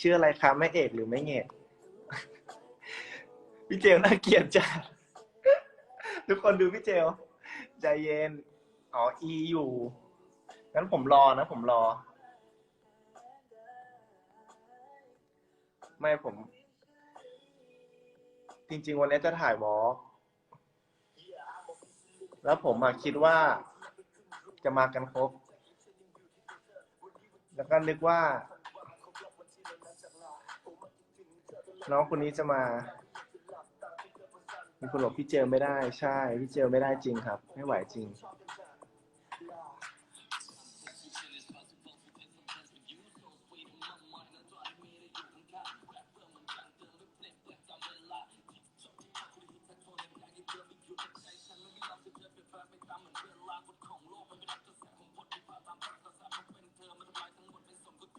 ชื่ออะไรคะไม่เอกหรือไม่เงกพี่เจลน่าเกลียดจัดทุกคนดูพี่เจลใจเย็นอ๋ออีอยู่งั้นผมรอนะผมรอ ไม่ผม จริง ๆ วันนี้จะถ่ายวอล์กแล้วผมมาคิดว่าจะมากันครบ แล้วก็นึกว่า น้องคนนี้จะมามีคนบอกพี่เจลไม่ได้ใช่ พี่เจลไม่ได้จริงครับ ไม่ไหวจริง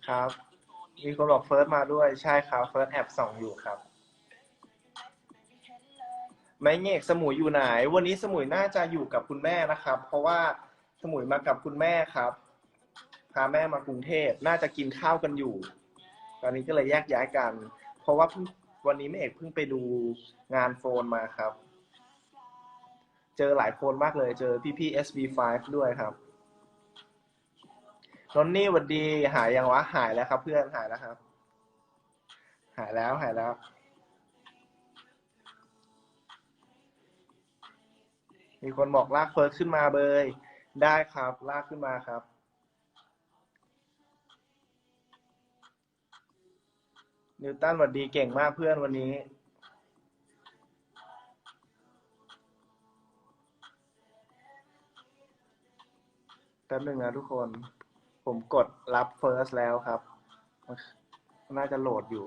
ครับ มีคนบอกเฟิร์สมาด้วยใช่ครับเฟิร์สแอบส่องอยู่ครับ ไม่เงกสมุยอยู่ไหน วันนี้สมุยน่าจะอยู่กับคุณแม่นะครับ เพราะว่าสมุยมากับคุณแม่ครับ พาแม่มากรุงเทพน่าจะกินข้าวกันอยู่ ตอนนี้ก็เลยแยกย้ายกัน เพราะว่าวันนี้แม่เอกเพิ่งไปดูงานโฟนมาครับ เจอหลายคนมากเลยเจอพี่พี่ SB5 ด้วยครับ นนนี่หวัดดีหายยังวะหายแล้วครับ เพื่อนหายแล้วครับ หายแล้วหายแล้ว มีคนบอกลากเฟิร์สขึ้นมาเบยได้ครับ ลากขึ้นมาครับ นิวตันหวัดดีเก่งมากเพื่อนวันนี้แป๊บหนึ่งนะทุกคน ผมกดรับเฟิร์สแล้วครับ น่าจะโหลดอยู่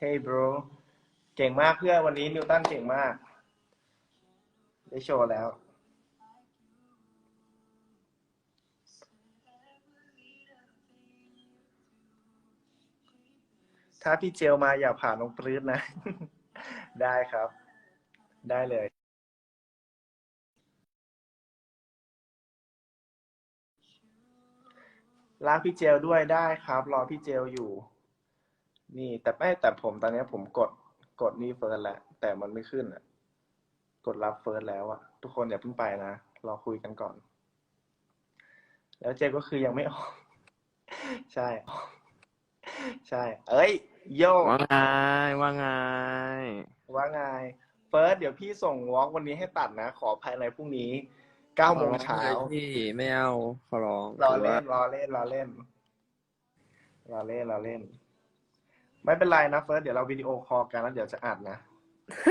Hey bro เก่งมากเพื่อนวันนี้นิวตันเก่งมาก ได้โชว์แล้ว ถ้าพี่เจลมาอย่าผ่านน้องปลื้ดนะ ได้ครับ ได้เลย ลากพี่เจลด้วยได้ครับ รอพี่เจลอยู่ นี่แต่ไม่แต่ผมตอนนี้ผมกดกดนี่เฟิร์สแล้วแต่มันไม่ขึ้นอะกดรับเฟิร์สแล้วอะทุกคนอย่าเพิ่งไปนะรอคุยกันก่อน แล้วเจลก็คือยังไม่ออก ใช่ ใช่ เอ้ย โยว่าไงว่าไงว่าไงเฟิร์สเดี๋ยวพี่ส่งวอล์กวันนี้ให้ตัดนะ ขอภายในพรุ่งนี้ เก้าโมงเช้าพี่ไม่เอาขอร้องรอเล่ถืนรอเล่นรอเล่นรอเล่นรอเล่น ไม่เป็นไรนะเฟิร์สเดี๋ยวเราวิดีโอคอลกันแล้วเดี๋ยวจะอัดนะ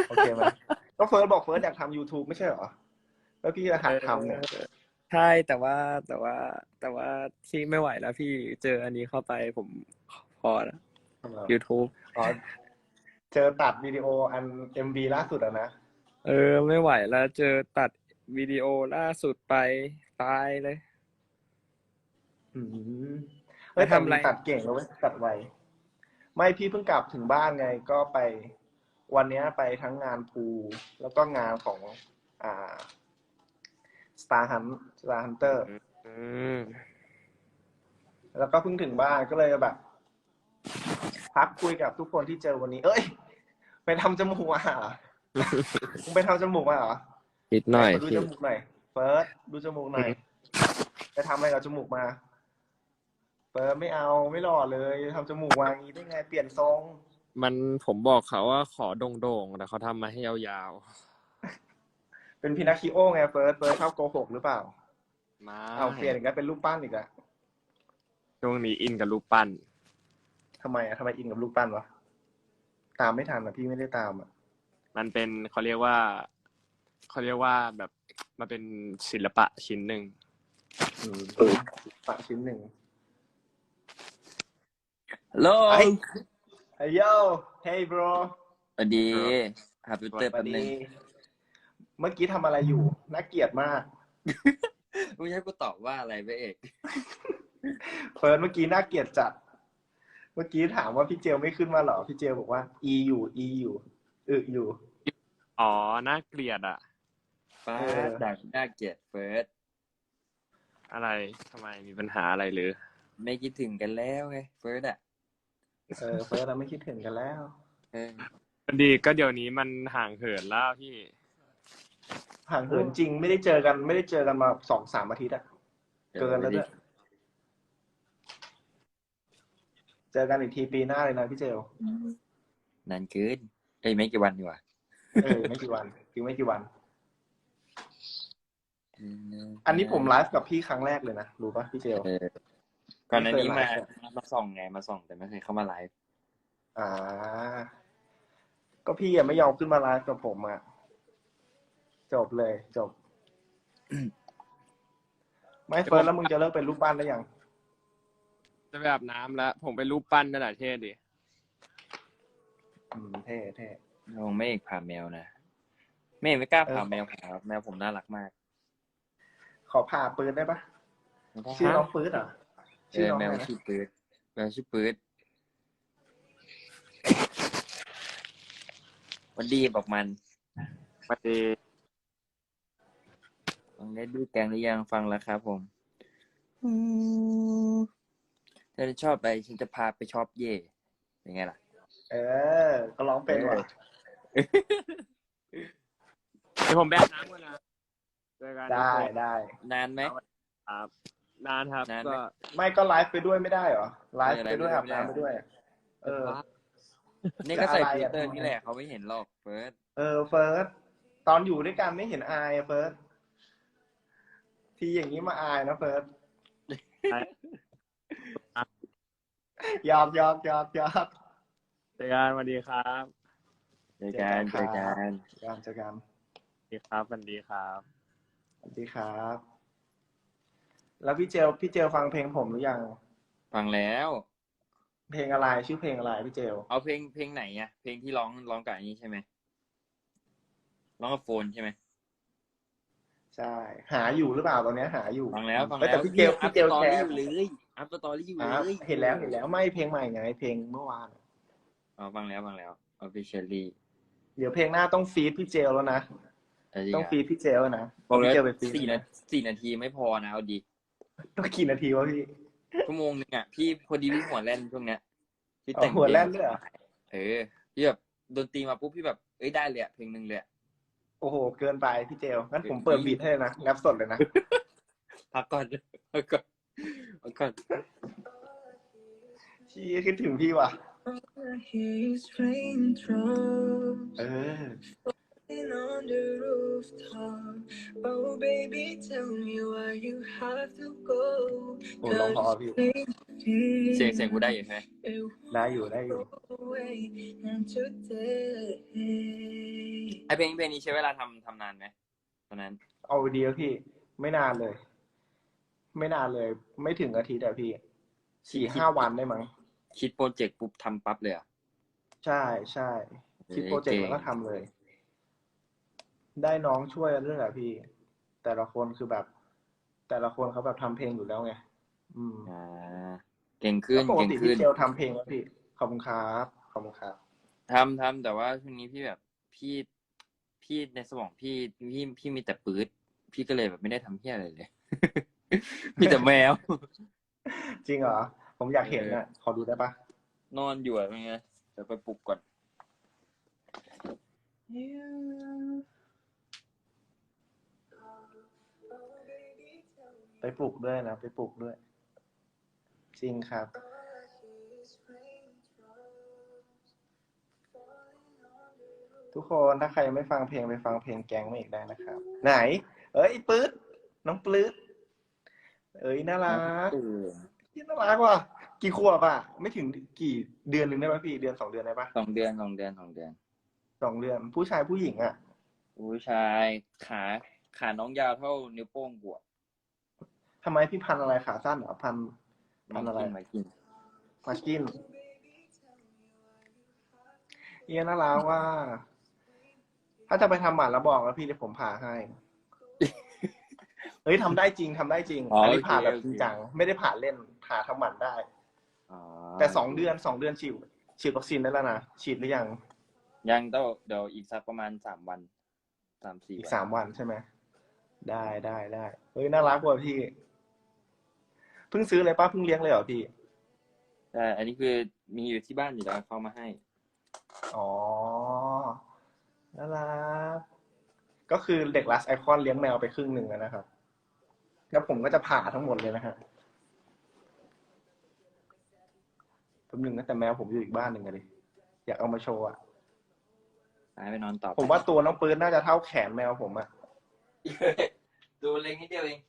โอเคไหมก็เฟิร์สบอกเฟิร์สอยากทำ YouTube ไม่ใช่เหรอแล้วพี่จะหัดทำเนี่ยใช่แต่ว่าแต่ว่า แต่ว่าที่ไม่ไหวแล้วพี่เจออันนี้เข้าไปผมพอแล้ว YouTube อ๋อเจอตัดวิดีโออัน MV ล่าสุดอะนะ เออ ไม่ไหวแล้ว เจอตัด วิดีโอล่าสุดไปตายเลย อืมเฮ้ยไปทำอะไรแต่มึงตัดเก่งแล้วเว้ยตัดไวไม่พี่เพิ่งกลับถึงบ้านไงก็ไป วันเนี้ยไปทั้งงานพูลแล้วก็งานของ อ่า Star Hunt Star Hunter อืมแล้วก็เพิ่งถึงบ้านก็เลยแบบพักคุยกับทุกคนที่เจอวันนี้ เอ้ย ไปทำจมูกมาเหรอ มึงไปทำจมูกมาเหรอ นิดหน่อยไหขดูพี่จมูกหน่อยเฟิร์สดูจมูกหน่อยไปทำอะไรกับจมูกมาเฟิร์สไม่เอาไม่หล่อเลยทำจมูกวางงี้ได้ไงเปลี่ยนทรง มันผมบอกเขาว่าขอโด่งๆแต่เขาทำมาให้ยาวเป็นพินาคิโอไงเฟิร์สเฟิร์สชอบโกหกหรือเปล่า ๆมาเอาเปลี่ยนอีกแล้วเป็นรูปปั้นอีกแล้วช่วงนี้อินกับรูปปั้น ทำไมอะทำไมอินกับรูปปั้นวะตามไม่ทันอะพี่ไม่ได้ตามอะมันเป็นเขาเรียกว่า เขาเรียกว่าแบบมันเป็นศิลปะชิ้นหนึ่งอืมปะชิ้นหนึ่งฮัลโหลเฮ้ย Hey yo Hey bro สวัสดีหาฟิลเตอร์สวัแป๊สบนึดีงเมื่อกี้ทำอะไรอยู่ น่าเกลียดมากไม่ใช่กูตอบว่าอะไรไปเอกเฟิร์สเมื่อกี้น่าเกลียดจัด เมื่อกี้ถามว่าพี่เจลไม่ขึ้นมาเหรอ พี่เจลบอกว่า E อยู่ E อยู่อึอยู่ อ๋อ น่าเกลียดอะ ฟ้าเออดักน่าเกลียดเฟิร์สอะไรทำไมมีปัญหาอะไรหรือ ไม่คิดถึงกันแล้วไงเฟิร์สอะเออเฟิร์สเราไม่คิดถึงกันแล้วเออมันดีก็เดี๋ยวนี้มันห่างเหินแล้วพี่ ห่างเหินจริงไม่ได้เจอกันไม่ได้เจอกันมาสองสามอาทิตย์อะเกินแล้วด้วยเจอกันอีกทีปีหน้าเลยนะพี่เจลนานเกินเอ้ยไม่กี่วันดีกว่าเออไม่กี่วันอีกไม่กี่วัน อันนี้ผมไลฟ์กับพี่ครั้งแรกเลยนะ รู้ปะพี่เจลเออก่อนหน้านี้ไม่มาเคยไลฟ์อะมาส่องไงมาส่องแต่ไม่เคยเข้ามาไลฟ์อ่า ก็พี่ยังไม่ยอมขึ้นมาไลฟ์กับผมอะจบเลย จบ ไม่เฟิร์สแล้วมึงจะเลิกเป็นรูปปั้นได้ยังจะไปอาบน้ำแล้ว ผมไปรูปปั้นนั่นแหละเท่ดิอืมเท่เท่ลงไม่เอกพาแมวนะไม่เอกไม่กล้าเออพาแมวหาแมวผมน่ารักมาก ขอผ่าปืนได้ปะชื่อน้องปืนเหรอเอชื่ออน้องแมอะวไรนะชื่อปืดแมวชื่อปืดวันดีบอกมันมาดีฟังได้ดูแกงหรือยังฟังแล้วครับผมเธอชอบไปฉันจะพาไปชอบเย่เป็นไงล่ะ เออ ก็ร้องเป็นว่ะเดี๋ยวผมไปอาบน้ำก่อนนะ เจอกันได้ได้ นานไหม ครับ นานครับ นานไหม ก็ ไม่ก็ไลฟ์ไปด้วยไม่ได้เหรอไลฟ์ไปด้วยเออไลฟ์อาบไปด้วยน้ำไปด้วย เออ นี่ก็ใส่จะอะไรฟิลอะเตอร์นี่แหละเขาไม่เห็นหรอกเฟิร์สเออเฟิร์สตอนอยู่ด้วยกันไม่เห็นอายอะเฟิร์สทีอย่างนี้มาอายนะเฟิร์สหยอกหยอกหยอกหยอกเจอกันสวัสดีครับเจอกันเจเจออกักันนเจอกันเจอกัน สวัสดีครับสวัสดีครับ สวัสดีครับ แล้วพี่เจลพี่เจลฟังเพลงผมหรือยัง ฟังแล้ว เพลงอะไรชื่อเพลงอะไรพี่เจลเอาเพลงเพลงไหนอะเพลงที่ร้องร้องกับอันนี้ใช่ไหมร้องกับโฟนใช่ไหมใช่หาอยู่หรือเปล่าตอนเนี้ยหาอยู่ฟังแล้วฟังเอ้ยแล้วแต่พี่เจลอัพี่พเจสลตอแชรี่ร์อยู่เลยอัพสตอรี่อยู่อะเลยเห็นแล้วเห็นแล้วไม่เพลงใหม่ไงเพลงเมื่อวานอ๋อฟังแล้วฟังแล้วออฟฟิเชียลี่เดี๋ยวเพลงหน้าต้องฟีดพี่เจลแล้วนะ ต้องฟีดพี่เจลแล้วนะบอกเลพี่ยเจลไปฟีดสี่นาสี่นาทีไม่พอนะเอาดีต้องกี่นาทีวะพี่ ชั่วโมงนึงอะพี่พอดีพี่หัวแล่นช่วงเนี้ยพี่เอาแต่งหัวแล่นด้วยเหรอ เออพี่แบบดนตรีมาปุ๊บพี่แบบเอ้ยได้เลยอะเพลงหนึ่งเลยอะโอ้โห เกินไปพี่เจลงั้นผมเปิดบีทให้เลยนะแรปสดเลยนะ พักก่อนพักก่อนพักก่อนชี้คิดถึงพี่ว่ะ He's raindrops เออ falling on the rooftop. Oh, baby, tell me why you have to go. โอ้ร้องเพอพี่ เสียงเสียงกูได้อยู่ใช่ไหมได้อยู่ได้อยู่ away and today. ไอเพลงเพลงนี้ใช้เวลาทำทำนานไหมตอนนั้น เอาดีแล้วพี่ ไม่นานเลย ไม่นานเลย ไม่ถึงอาทิตย์อะพี่สี่ห้าวันได้มั้ง คิดโปรเจกต์ปุ๊บทำปั๊บเลยอะใช่ใช่คิดโปรเจกต์แล้วก็ทำเลย ได้น้องช่วยด้วยแหละพี่ แต่ละคนคือแบบ แต่ละคนเขาแบบทำเพลงอยู่แล้วไงอืมอ่าเก่งขึ้นแล้วปกเก่งติขึ้พี่นเจลทำเพลงแล้วพี่ขอบคุณครับขอบคุณครับ ทำทำแต่ว่าช่วงนี้พี่แบบพี่พี่ในสมองพี่พี่พี่มีแต่ปื๊ดพี่ก็เลยแบบไม่ได้ทำเพี้ยอะไรเลย มีแต่แมว จริงเหรอ ผมอยากเห็นอะ ขอดูได้ปะนอนอยู่อะเป็นไงเดี๋ยวไปปลุกก่อน ไปปลูกด้วยนะ ไปปลูกด้วย จริงครับ ทุกคนถ้าใครยังไม่ฟังเพลงไปฟังเพลงแก๊งมาอีกได้นะครับ ไหน เอ้ยปื๊ดน้องปื๊ดเอ้ยน่ารักน่ารักว่ะกี่ขวบอะ ไม่ถึงกี่เดือนหนึ่งได้ปะพี่เดือนสองเดือนได้ปะสองเดือนสองเดือนสองเดือนสองเดือน ผู้ชายผู้หญิงอะ ผู้ชายขาขาน้องยาวเท่านิ้วโป้งบวก ทำไมพี่พันอะไรขาสั้นเหรอพันพัมานอะไรกินมากินมากินเอียน่ารักว่า ถ้าจะไปทำหมันแล้วบอกแล้วพี่เดี๋ยวผมผ่าให้ เฮ้ยทำได้จริงทำได้จริง อ๋ออันนี้ผ่าโอเคแบบโอเคจริงจังไม่ได้ผ่าเล่นผ่าทำหมันได้ อ๋อแต่สองเดือนสองเดือนฉีดฉีดวัคซีนได้แล้วนะฉีดหรือยังยังต้องเดี๋ยวอีกสักประมาณสามวันสามสี่อีกวันสามวันใช่ไหมได้ได้ได้เฮ้ยน่ารักกว่าพี่ เพิ่งซื้อเลยป้าเพิ่งเลี้ยงเลยเหรอพี่แต่อันนี้คือมีอยู่ที่บ้านอยู่แล้วเขามาให้ อ๋อน่ารักก็คือเด็กลัสไอคอนเลี้ยงแมวไปครึ่งหนึ่งแล้วนะครับ แล้วผมก็จะผ่าทั้งหมดเลยนะฮะแป๊บหนึงนะแต่แมวผมอยู่อีกบ้านหนึ่งอะดิอยากเอามาโชว์อะตายไปนอนต่อผมว่าตัวน้องปืนน่าจะเท่าแขนแมวผมอะตัวเล็กนิดเดียวเอง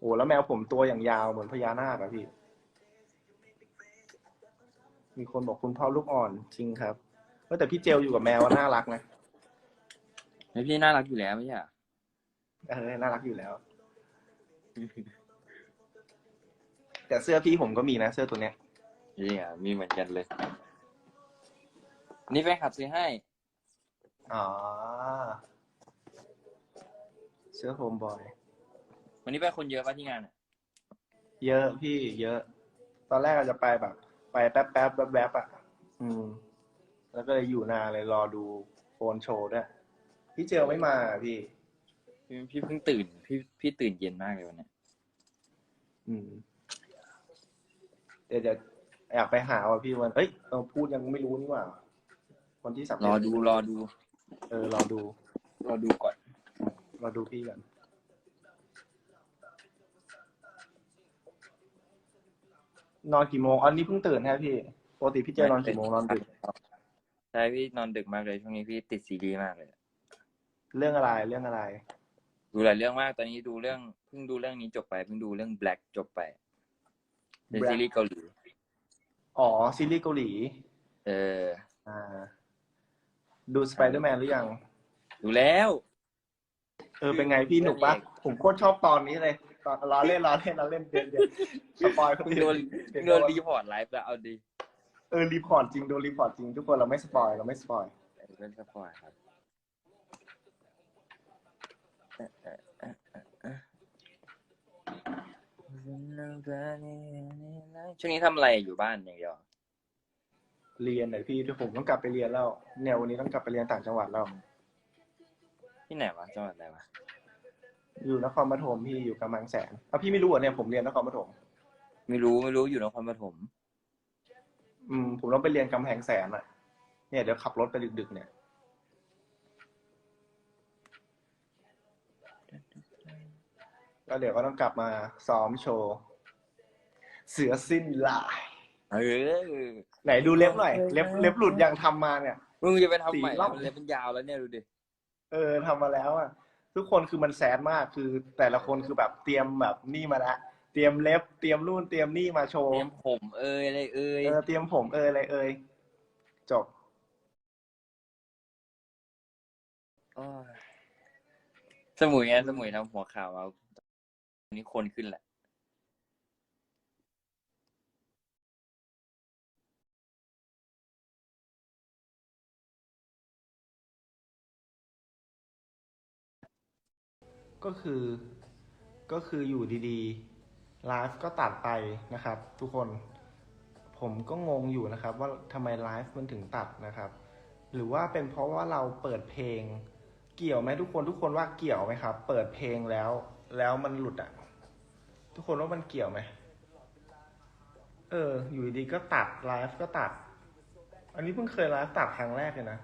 โอ้แล้วแมวผมตัวอย่างยาวเหมือนพญานาคอะพี่ มีคนบอกคุณพ่อลูกอ่อนจริงครับเออแต่พี่เจลอยู่กับแมวอะน่ารักนะแล้วพี่น่ารักอยู่แล้วไม่ใช่เหรอเออน่ารักอยู่แล้ว แต่เสื้อพี่ผมก็มีนะเสื้อตัวเนี้ยจริงอะมีเหมือนกันเลย นี่แฟนคลับซื้อให้ อ๋อ เสื้อโฮมบอย วันนี้ไปคนเยอะป่ะที่งานอะเยอะพี่เยอะ ตอนแรกอาจจะไปแบบ ไปแป๊บแป๊บแป๊บแป๊บอะอืม แล้วก็เลยอยู่นานเลยรอดูโฟนโชว์ด้วยพี่เจลไม่มาอะพี่ พี่พี่เพิ่งตื่น พี่พี่ตื่นเย็นมากเลยวันเนี้ยอืม เดี๋ยวจะอยากไปหาว่าพี่วันเอ้ยเราพูดยังไม่รู้นี่หว่าวันที่สับรอดูรอดู เออรอดูรอดูก่อน รอดูพี่กัน นอนกี่โมงอันนี้เพิ่งตื่นแค่พี่ปกติพี่เจนอนกี่โมงนอนดึกใช่พี่นอนดึกมากเลยช่วงนี้พี่ติดซีรีส์มากเลย เรื่องอะไรเรื่องอะไร ดูหลายเรื่องมากตอนนี้ดูเรื่องเพิ่งดูเรื่องนี้จบไปเพิ่งดูเรื่อง Black จบไปเป็น Black ซีรีส์เกาหลีอ๋อซีรีส์เกาหลี เอออ่า ดูสไปเดอร์แมนหรือยัง ดูแล้ว เออเป็นไงพี่หนุกปะผมโคตรชอบตอนนี้เลยตอน ล้อเล่นล้อเล่นล้อเล่นเดือนเดือนสปอยเขาเพิ่งเดืโดอนนเพิ่งโดนรีพอร์ตไลฟ์แล้วเอาดีเออรีพอร์ตจริงโดนรีพอร์ตจริงทุกคนเราไม่สปอยเราไม่สปอยเล่นสปอยครับช่วงนี้ทำอะไรอยู่บ้านอย่างเดียวเรียนหน่อยพี่ที่ผมต้องกลับไปเรียนแล้วเนี่ยวันนี้ต้องกลับไปเรียนต่างจังหวัดแล้วที่ไหนวะจังหวัดอะไรวะ อยู่นครปฐมพี่อยู่กำแพงแสนเอาพี่ไม่รู้เหรอเนี่ยผมเรียนนครปฐมไม่รู้ไม่รู้อยู่นครปฐมอืมผมต้องไปเรียนกำแพงแสนอะ เนี่ยเดี๋ยวขับรถไปดึกๆเนี่ย แล้วเดี๋ยวก็ต้องกลับมาซ้อมโชว์ เสือสิ้นลาย เออไหนดูเล็บหน่อยเล็บเล็บหลุดยังทำมาเนี่ย มึงจะไปทำใหม่สี่รอบ มันเลยเป็นยาวแล้วเนี่ยดูดิ เออทำมาแล้วอะ ทุกคนคือมันแซดมากคือแต่ละคนคือแบบเตรียมแบบนี่มาแล้วเตรียมเล็บเตรียมนู่นเตรียมนี่มาโชเตว์รียมผมเอ้ยอะไรเอ้ยเออเตรียมผมเอออะไรเอ่ยจบโอ้ยสมุยไงสมุยทำหัวข่าวเอาอันนี้คนขึ้นแหละ ก็คือก็คืออยู่ดีๆไลฟ์ก็ตัดไปนะครับ ทุกคนผมก็งงอยู่นะครับ ว่าทำไมไลฟ์มันถึงตัดนะครับ หรือว่าเป็นเพราะว่าเราเปิดเพลง เกี่ยวไหมทุกคนทุกคนว่าเกี่ยวไหมครับ เปิดเพลงแล้ว แล้วมันหลุดอะ ทุกคนว่ามันเกี่ยวไหมเออ อยู่ดีก็ตัดไลฟ์ก็ตัด อันนี้เพิ่งเคยไลฟ์ตัดครั้งแรกเลยนะ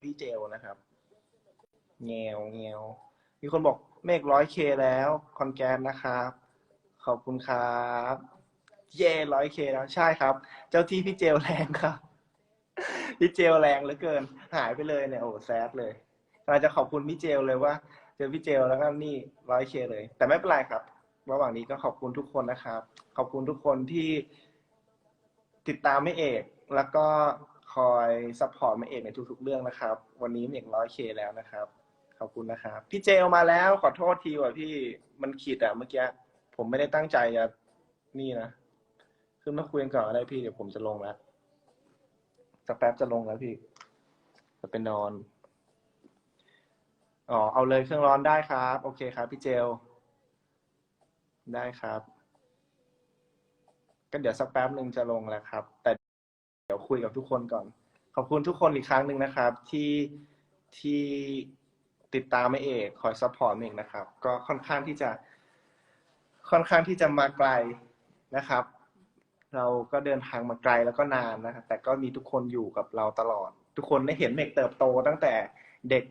พี่เจลนะครับแงวแงวมีคนบอก เมฆร้อยเคแล้วคอนแกนนะครับ ขอบคุณครับ เย่ร้อยเคแล้วใช่ครับ เจ้าที่พี่เจลแรงครับ พี่เจลแรงเหลือเกิน หายไปเลยเนี่ยโอ้แซดเลยเราจะขอบคุณพี่เจลเลยว่า เจอพี่เจลแล้วก็นี่ร้อยเคเลย แต่ไม่เป็นไรครับระหว่างนี้ก็ขอบคุณทุกคนนะครับ ขอบคุณทุกคนที่ติดตามไม่เอก แล้วก็คอยซัพพอร์ตไม่เอกในทุกๆเรื่องนะครับ วันนี้เมกร้อยเคแล้วนะครับ ขอบคุณนะครับ พี่เจลมาแล้วขอโทษทีว่าพี่มันขีดอะเมื่อกี้ผมไม่ได้ตั้งใจจะนี่นะขึ้นมาคุยกันก่อนได้พี่เดี๋ยวผมจะลงแล้วสักแป๊บจะลงแล้วพี่ จะไปนอนอ๋อเอาเลยเครื่องร้อนได้ครับ โอเคครับ พี่เจล ได้ครับ ก็เดี๋ยวสักแป๊บหนึ่งจะลงแล้วครับ แต่เดี๋ยวคุยกับทุกคนก่อน ขอบคุณทุกคนอีกครั้งหนึ่งนะครับ ที่ที่ ติดตามไม่เอกคอยซัพพอร์ตเอกนะครับ ก็ค่อนข้างที่จะ ค่อนข้างที่จะมาไกลนะครับ เราก็เดินทางมาไกลแล้วก็นานนะครับแต่ก็มีทุกคนอยู่กับเราตลอด ทุกคนได้เห็นเมกเติบโต ตั้งแต่เด็ก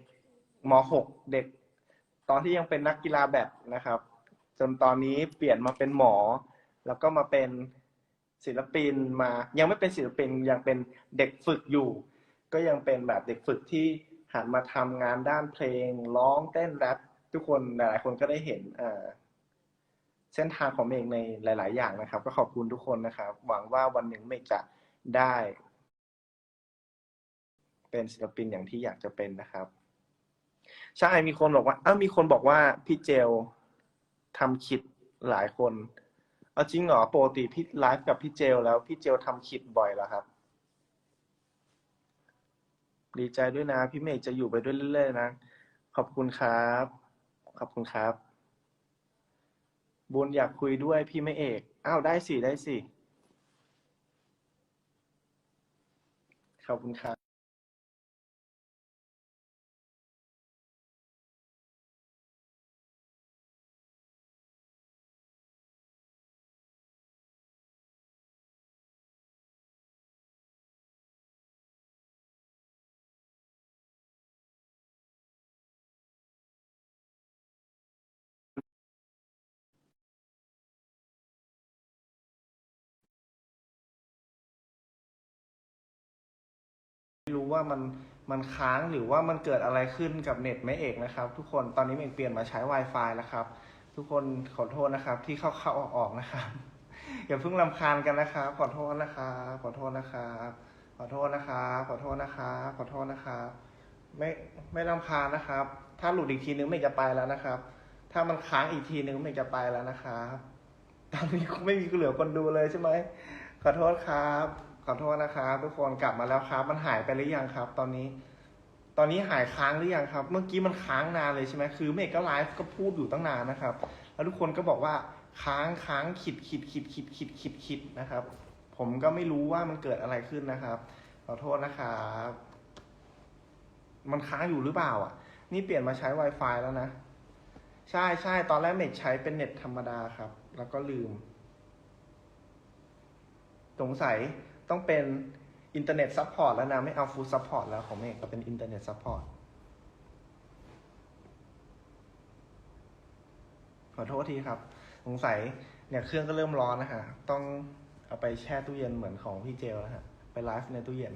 ม .6 เด็ก ตอนที่ยังเป็นนักกีฬาแบดนะครับ จนตอนนี้เปลี่ยนมาเป็นหมอ แล้วก็มาเป็นศิลปินมา ยังไม่เป็นศิลปินยังเป็นเด็กฝึกอยู่ ก็ยังเป็นแบบเด็กฝึกที่ หันมาทำงานด้านเพลง ร้องเต้นแรปทุกคนหลายๆคนก็ได้เห็นเส้นทางของเมกในหลาย ๆ อย่างนะครับ ก็ขอบคุณทุกคนนะครับ หวังว่าวันหนึ่งเมกจะได้ เป็นศิลปินอย่างที่อยากจะเป็นนะครับ ใช่มีคนบอกว่าอ้ามีคนบอกว่าพี่เจลทำคลิปหลายคน เอาจริงเหรอปกติพี่ไลฟ์กับพี่เจลแล้วพี่เจลทำคลิปบ่อยแล้วครับ ดีใจด้วยนะ พี่เมฆจะอยู่ไปด้วยเรื่อยๆนะ ขอบคุณครับ ขอบคุณครับ บุญอยากคุยด้วยพี่ไม่เอก อ้าวได้สิได้สิ ขอบคุณครับ ไม่รู้ว่ามันมันค้างหรือว่ามันเกิดอะไรขึ้นกับเน็ตไม่เอกนะครับ ทุกคนตอนนี้เอกเปลี่ยนมาใช้ Wi-Fi แล้วครับ ทุกคนขอโทษนะครับ ที่เข้าเข้าออกออกนะครับ อย่าเพิ่งรำคาญกันนะครับขอโทษนะครับขอโทษนะครับขอโทษนะครับขอโทษนะครับขอโทษนะครับไม่ไม่รำคาญนะครับ ถ้าหลุดอีกทีนึงเมกจะไปแล้วนะครับ ถ้ามันค้างอีกทีนึงเมกจะไปแล้วนะครับตอนนี้ไม่มีเหลือคนดูเลยใช่ไหมขอโทษครับ อโทษนะครับทุกคนกลับมาแล้วครับ มันหายไปหรือยังครับ ตอนนี้ ตอนนี้หายค้างหรือยังครับ เมื่อกี้มันค้างนานเลยใช่ไหมคือเมกก็ไลฟ์ก็พูดอยู่ตั้งนานนะครับ แล้วทุกคนก็บอกว่าค้างค้างขีดขีดขีดขีดขีดขีดขีดนะครับ ผมก็ไม่รู้ว่ามันเกิดอะไรขึ้นนะครับ ขอโทษนะครับมันค้างอยู่หรือเปล่า อะ นี่เปลี่ยนมาใช้ Wi-Fi แล้วนะ ใช่ใช่ตอนแรกเมกใช้เป็นเน็ตธรรมดาครับ แล้วก็ลืม สงสัย ต้องเป็นอินเทอร์เน็ตซัพพอร์ตแล้วนะ ไม่เอาฟู d ซัพพอร์ตแล้วของเมกก็เป็นอินเทอร์เน็ตซัพพอร์ตขอโทษทีครับ สงสัยเนี่ยเครื่องก็เริ่มร้อนนะฮะ ต้องเอาไปแช่ตู้เย็นเหมือนของพี่เจลแล้วฮะ ไปไลฟ์ในตู้เย็น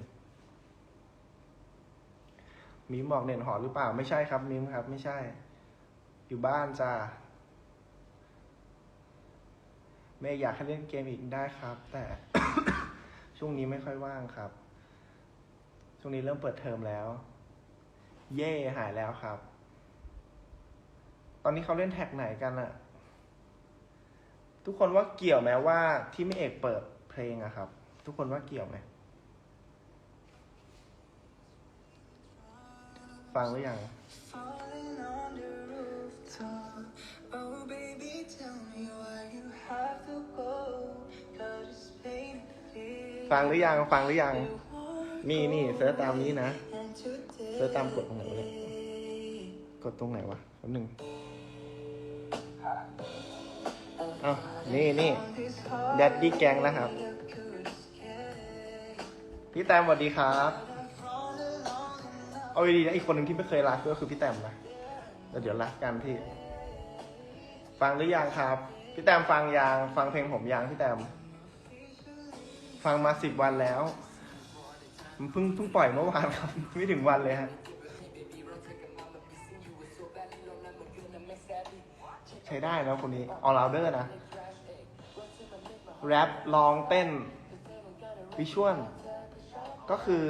มิมบอกเน็ตหอหรือเปล่า ไม่ใช่ครับมิมครับ ไม่ใช่ อยู่บ้านจ้าเมย์อยากให้เล่นเกมอีกได้ครับ แต่ ช่วงนี้ไม่ค่อยว่างครับ ช่วงนี้เริ่มเปิดเทอมแล้ว เย่หายแล้วครับ ตอนนี้เขาเล่นแท็กไหนกันอะทุกคนว่าเกี่ยวไหมว่าที่ไม่เอกเปิดเพลงอะครับ ทุกคนว่าเกี่ยวไหมฟังหรือยัง ฟังหรือยังฟังหรือยังนี่นี่เซิร์ชตามนี้นะเซิร์ชตามกดตรงไหนวะเนี่ยกดตรงไหนวะแป๊บหนึ่งอ้าวนี่นี่แดดดี้แกงนะครับ พี่แตมสวัสดีครับ เอาดีๆนะอีกคนหนึ่งที่ไม่เคยไลฟ์ก็คือพี่แตมนะแล้วเดี๋ยวรักกันพี่ ฟังหรือยังครับ พี่แตมฟังยังฟังเพลงผมยังพี่แตม ฟังมาสิบวันแล้วมเพิ่งเพิ่งปล่อยเมื่อวานครับ ไม่ถึงวันเลยฮะใช้ได้นะคนนี้ออล o เดอร์นะ แรปร้องเต้น วิชวล ก็คือ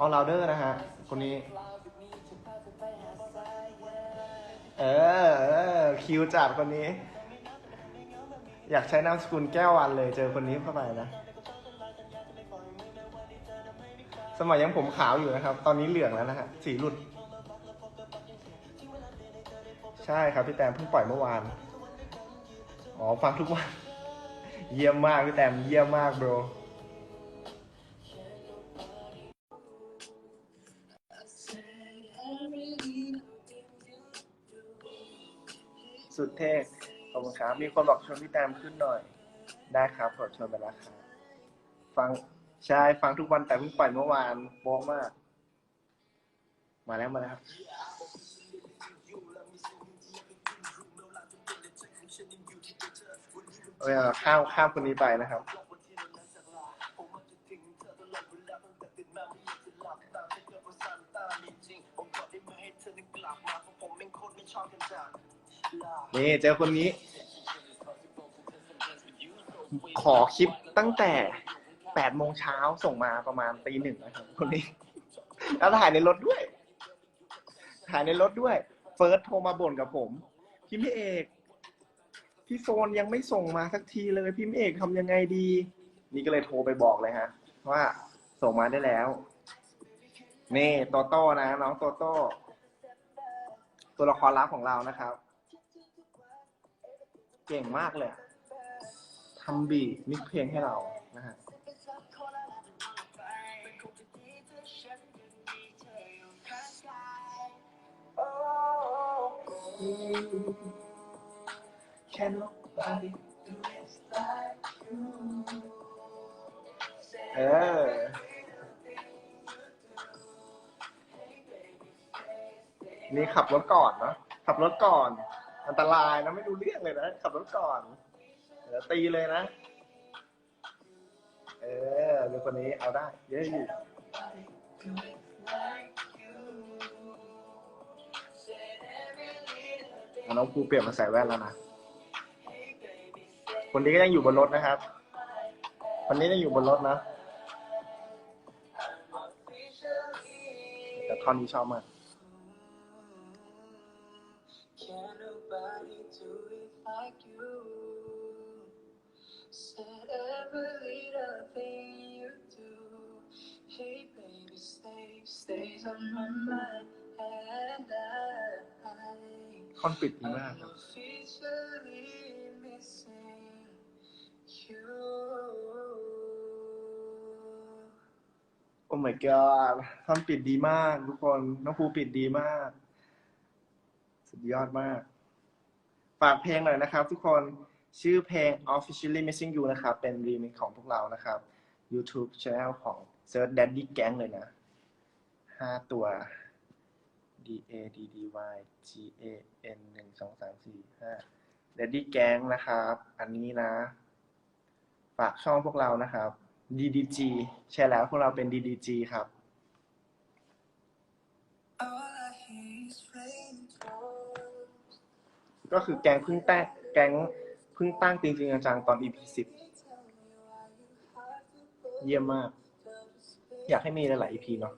ออล o เดอร์นะฮะ คนนี้ เออเออคิวจัดคนนี้ อยากใช้นามสกุลแก้ววันเลย เจอคนนี้เข้าไปนะ สมัยยังผมขาวอยู่นะครับ ตอนนี้เหลืองแล้วนะฮะ สีหลุด ใช่ครับพี่แตมเพิ่งปล่อยเมื่อวาน อ๋อฟังทุกวัน เยี่ยมมากพี่แตมเยี่ยมมากโบรสุดเท่ ขอบคุณครับ มีคนบอกชวนพี่แตมขึ้นหน่อย ได้ครับกดชวนไปแล้วครับ ฟัง ใช่ ฟังทุกวันแต่เพิ่งปล่อยเมื่อวานโป๊ะมาก มาแล้วมาแล้วครับเออข้ามข้ามคนนี้ไปนะครับ นี่เจอคนนี้ ขอคลิปตั้งแต่แปดโมงเช้าส่งมาประมาณตีหนึ่งนะครับคนนี้ แล้วถ่ายในรถด้วย ถ่ายในรถด้วย เฟิร์สโทรมาบ่นกับผมพี่ม่เอกพี่โฟนยังไม่ส่งมาสักทีเลยพี่ม่เอกทำยังไงดี นี่ก็เลยโทรไปบอกเลยฮะ ว่าส่งมาได้แล้วนี่โตโต้นะน้องโตโต้ตัวละครลับของเรานะครับ เก่งมากเลยทำบีมิกเพลงให้เรานะฮะ Can nobody do it like you เออนี่ขับรถก่อนเนอะขับรถก่อน อันตรายนะไม่ดูเรื่องเลยนะขับรถก่อนเดี๋ยวตีเลยนะ เออเดี๋ยวคนนี้เอาได้ เยอะอยู่อะน้องภูเปลี่ยนมาใส่แว่นแล้วนะ คนนี้ก็ยังอยู่บนรถนะครับ คนนี้ยังอยู่บนรถนะ แต่ท่อนนี้ชอบมาก stays on my mind. And I ท่อนปิดดีมากครับโอ้ my god ท่อนปิดดีมาก ทุกคน น้องภูปิดดีมาก สุดยอดมาก ฝากเพลงหน่อยนะครับ ทุกคนชื่อเพลง officially missing you นะครับ เป็นรีมิกของพวกเรานะครับ YouTube Channel ของ Search Daddy Gang เลยนะ ห้าตัว D A D D Y G A N หนึ่งสองสามสี่ห้า Daddy Gang นะครับ อันนี้นะ ฝากช่องพวกเรานะครับ DDG ใช่แล้วพวกเราเป็น DDG ครับ ก็คือแก๊งเพิ่งแต่งแก๊งเพิ่งตั้งจริงๆจังๆตอน EP สิบเยี่ยมมาก อยากให้มีหลาย ๆ EP เนาะ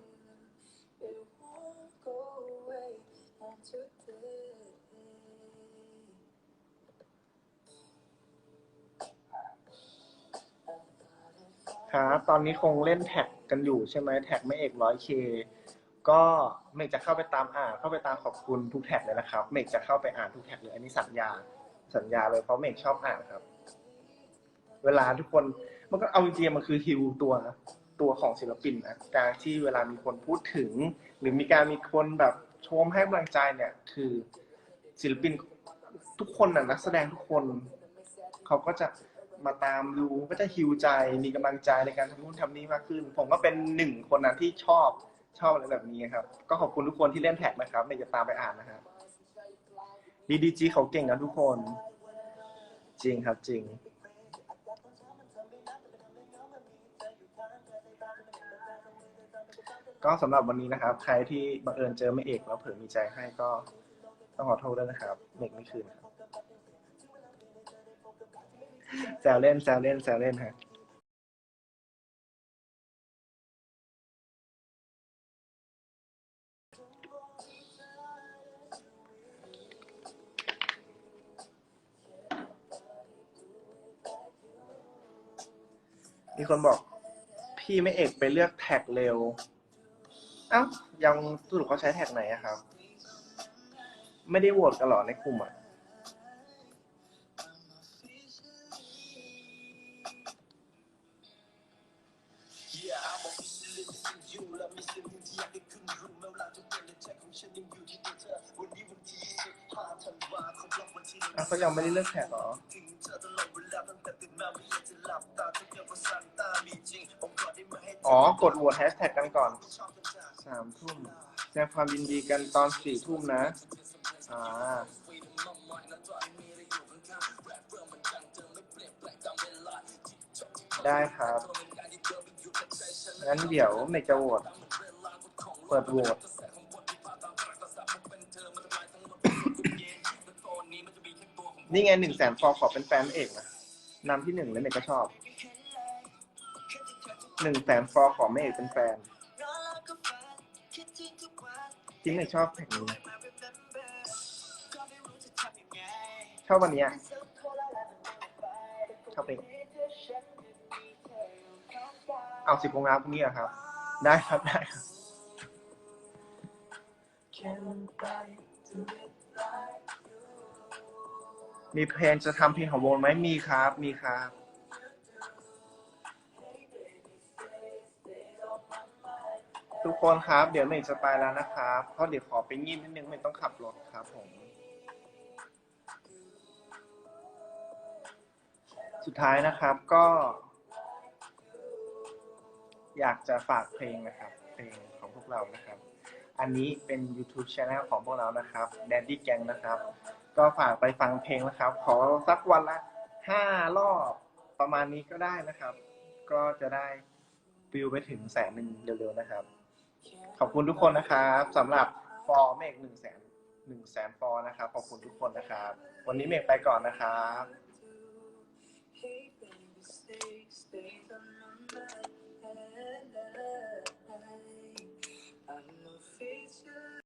ครับตอนนี้คงเล่นแท็กกันอยู่ใช่ไหมแท็กไม่เอกร้อยเคก็เมกจะเข้าไปตามอ่านเข้าไปตามขอบคุณทุกแท็กเลยนะครับ เมกจะเข้าไปอ่านทุกแท็กเลยอันนี้สัญญา สัญญาเลยเพราะเมกชอบอ่านครับ เวลาทุกคนมันก็เอาจริงๆมันคือฮิวตัวตัวของศิลปินนะการที่เวลามีคนพูดถึง หรือมีการมีคนแบบชมให้กำลังใจเนี่ยคือศิลปินทุกคนนะนักแสดงทุกคน เขาก็จะ มาตามดูก็จะฮิวใจมีกำลังใจในการทำนู่นทำนี่มากขึ้น ผมก็เป็นหนึ่งคนนะที่ชอบชอบอะไรแบบนี้ครับ ก็ขอบคุณทุกคนที่เล่นแท็กนะครับไม่จะตามไปอ่านนะครับดีดีจีเขาเก่งนะทุกคน จริงครับจริง ก็สำหรับวันนี้นะครับ ใครที่บังเอิญเจอไม่เอกแล้วเผื่อมีใจให้ก็ต้องขอโทษด้วยนะครับเมกไม่คืนครับ แซวเล่นแซวเล่นแซวเล่นฮะมีคนบอก พี่ไม่เอกไปเลือกแท็กเร็ว เอ้า ยังสรุปเขาใช้แท็กไหนอะครับ ไม่ได้โหวตกันหรอในกลุ่มอะ ไม่ได้เลือกแท็กเหรออ๋อ กดโหวตแฮชแท็กกันก่อนสามทุ่มแสดงความยินดีกันตอนสี่ทุ่มนะ อ่าได้ครับ งั้นเดี๋ยวเมกจะโหวตเปิดโหวต นี่ไงหนึ่งแสนฟอลขอเป็นแฟนเอกนะนำที่หนึ่งเลยเมกก็ชอบหนึ่งแสนฟอลขอแม่เอกเป็นแฟนจริงเลยชอบเพลงนี้ชอบวันนี้ชอบเพลงเอาสิบโมงแล้วพรุ่งนี้เหรอครับ ได้ครับได้ครับ มีเพลงจะทำเพลงของวงไหมมีครับ มีครับ ทุกคนครับ เดี๋ยวเมย์จะไปแล้วนะครับ เพราะเดี๋ยวขอไปงีบนิดนึงเมย์ต้องขับรถครับผม สุดท้ายนะครับก็ อยากจะฝากเพลงนะครับ เพลงของพวกเรานะครับ อันนี้เป็น YouTube Channel ของพวกเรานะครับ Daddy Gang นะครับ ก็ฝากไปฟังเพลงนะครับ ขอสักวันละห้ารอบประมาณนี้ก็ได้นะครับ ก็จะได้วิวไปถึงแสนหนึ่งเร็วๆนะครับ ขอบคุณทุกคนนะครับสำหรับฟอร์เมกหนึ่งแสนหนึ่งแสนฟอนะครับ ขอบคุณทุกคนนะครับ วันนี้เมกไปก่อนนะครับ I'm a feature.